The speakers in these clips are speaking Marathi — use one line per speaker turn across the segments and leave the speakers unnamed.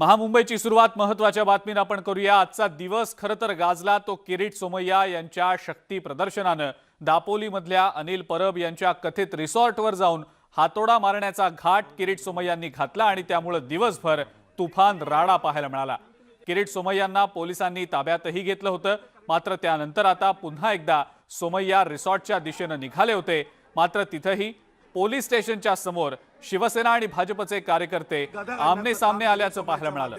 महामुंबईची सुरुवात महत्त्वाच्या बातमीनं आपण करूया. आजचा दिवस खरं तर गाजला. तो किरीट सोमय्या यांच्या शक्ती प्रदर्शनानं. दापोलीमधल्या अनिल परब यांच्या कथित रिसॉर्टवर जाऊन हातोडा मारण्याचा घाट किरीट सोमय्यांनी घातला आणि त्यामुळं दिवसभर तुफान राडा पाहायला मिळाला. किरीट सोमय्यांना पोलिसांनी ताब्यातही घेतलं होतं. मात्र त्यानंतर आता पुन्हा एकदा सोमय्या रिसॉर्टच्या दिशेनं निघाले होते. मात्र तिथंही पोलीस स्टेशनच्या समोर शिवसेना आणि भाजपचे कार्यकर्ते आमने सामने आल्याचं पाहायला मिळालं.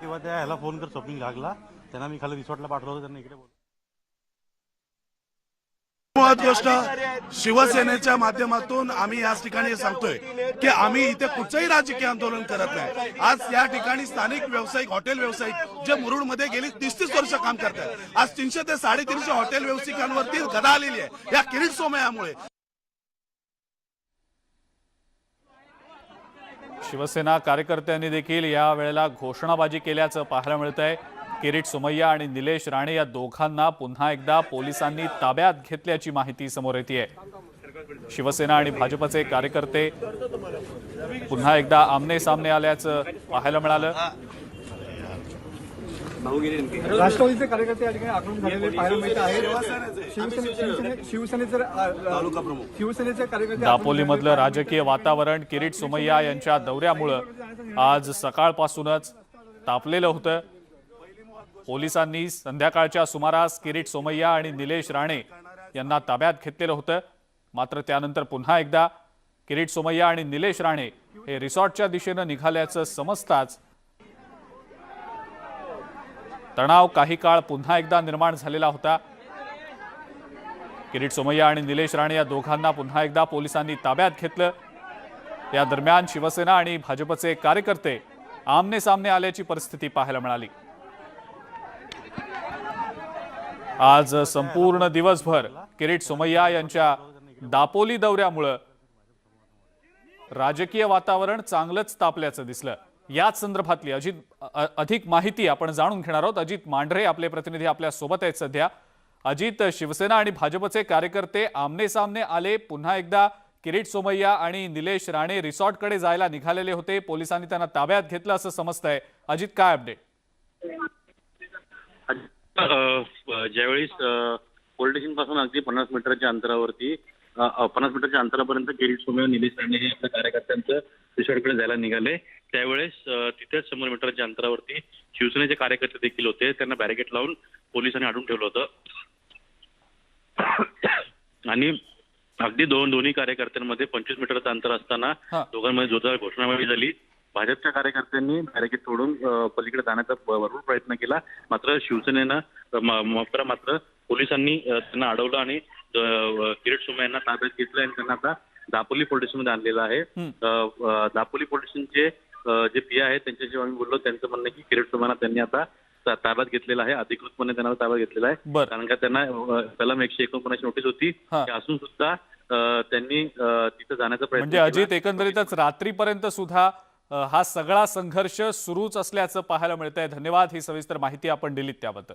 किंवा त्या ह्याला फोन कर शॉपिंग लागला. त्यांना मी खाली रिसॉर्टला पाठवलं होतं, त्यांना इकडे बोल
मुळात गोष्ट शिवसेनेच्या माध्यमातून आम्ही याच ठिकाणी सांगतोय की आम्ही इथे कुठचंही राजकीय आंदोलन करत नाही. आज या ठिकाणी स्थानिक व्यावसायिक हॉटेल व्यावसायिक जे मुरुडमध्ये गेली तीस तीस वर्ष काम करतात. आज तीनशे ते साडेतीनशे हॉटेल व्यावसायिकांवरती गदा आलेली आहे. या किरीट सोमयामुळे.
शिवसेना कार्यकर्त्यांनी देखील या वेळेला घोषणाबाजी केल्याचं पाहायला मिळत आहे किरीट सुमय्या आणि निलेश राणे या दोघांना पुन्हा एकदा पोलिसांनी ताब्यात घेतल्याची माहिती समोर येते शिवसेना आणि भाजपचे कार्यकर्ते पुन्हा एकदा आमने सामने आल्याचं पाहायला मिळालं.
राष्ट्रवादीचे कार्यकर्ते या ठिकाणी आक्रमण झालेले पाहायला मिळत शिवसेने शिवसेने शिवसेनेचे तालुका प्रमुख. शिवसेनेचे कार्यकर्ते
दापोलीमधलं राजकीय वातावरण किरीट सोमय्या यांच्या दौऱ्यामुळं आज सकाळपासूनच तापलेलं होतं. पोलिसांनी संध्याकाळच्या सुमारास किरीट सोमय्या आणि निलेश राणे यांना ताब्यात घेतलेलं होतं. मात्र त्यानंतर पुन्हा एकदा किरीट सोमय्या आणि निलेश राणे हे रिसॉर्टच्या दिशेनं निघाल्याचं समजताच तणाव काही काळ पुन्हा एकदा निर्माण झालेला होता. किरीट सोमय्या आणि निलेश राणे या दोघांना पुन्हा एकदा पोलिसांनी ताब्यात घेतलं. या दरम्यान शिवसेना आणि भाजपचे कार्यकर्ते आमने सामने आल्याची परिस्थिती पाहायला मिळाली. आज संपूर्ण दिवसभर किरीट सोमय्या यांच्या दापोली दौऱ्यामुळं राजकीय वातावरण चांगलंच तापल्याचं दिसलं. याच संदर्भातली अजित अधिक माहिती आपण जाणून घेणार आहोत. अजित मांढरे आपले प्रतिनिधी आपल्यासोबत आहेत सध्या. अजित शिवसेना आणि भाजपचे कार्यकर्ते आमने सामने आले. पुन्हा एकदा किरीट सोमय्या आणि निलेश राणे रिसॉर्टकडे जायला निघालेले होते. पोलिसांनी त्यांना ताब्यात घेतलं असं समजतंय. अजित काय अपडेट
अ, ज्यावेळेस स्टेशनपासून अगदी पन्नास मीटरच्या अंतरावरती पन्नास मीटरच्या अंतरापर्यंत किरीट सोमय निलेश राणे हे आपल्या कार्यकर्त्यांचं रिसॉर्टकडे जायला निघाले. त्यावेळेस तिथेच शंभर मीटरच्या अंतरावरती शिवसेनेचे कार्यकर्ते देखील होते त्यांना बॅरिकेड लावून पोलिसांनी अडवून ठेवलं होतं. आणि अगदी दोन दोन्ही कार्यकर्त्यांमध्ये पंचवीस मीटरचं अंतर असताना. दोघांमध्ये जोरदार घोषणाबाजी झाली. भाजपच्या कार्यकर्त्यांनी बॅरिकेड तोडून अ, पलीकडे जाण्याचा भरपूर प्रयत्न केला मात्र शिवसेनेनं मात्र मात्र पोलिसांनी त्यांना अडवलं आणि किरीट सोमय्या यांना ताब्यात घेतलं आणि त्यांना आता दापोली पोलीस स्टेशनमध्ये आणलेलं आहे दापोली पोलीस स्टेशनचे अ, जे पी आहे त्यांच्याशी आम्ही बोललो त्यांचं म्हणणं की किरीट सोमय्यांना त्यांनी आता ताब्यात घेतलेला आहे अधिकृतपणे त्यांना ताब्यात घेतलेला आहे. कारण का त्यांना कलम एकशे एकोणपन्नास नोटीस होती. ती असून सुद्धा त्यांनी तिथं जाण्याचा प्रयत्न
म्हणजे. अजित एकंदरीतच रात्रीपर्यंत सुद्धा हा सगळा संघर्ष सुरूच असल्याचं पाहायला मिळतंय. धन्यवाद. ही सविस्तर माहिती आपण दिलीत त्याबद्दल.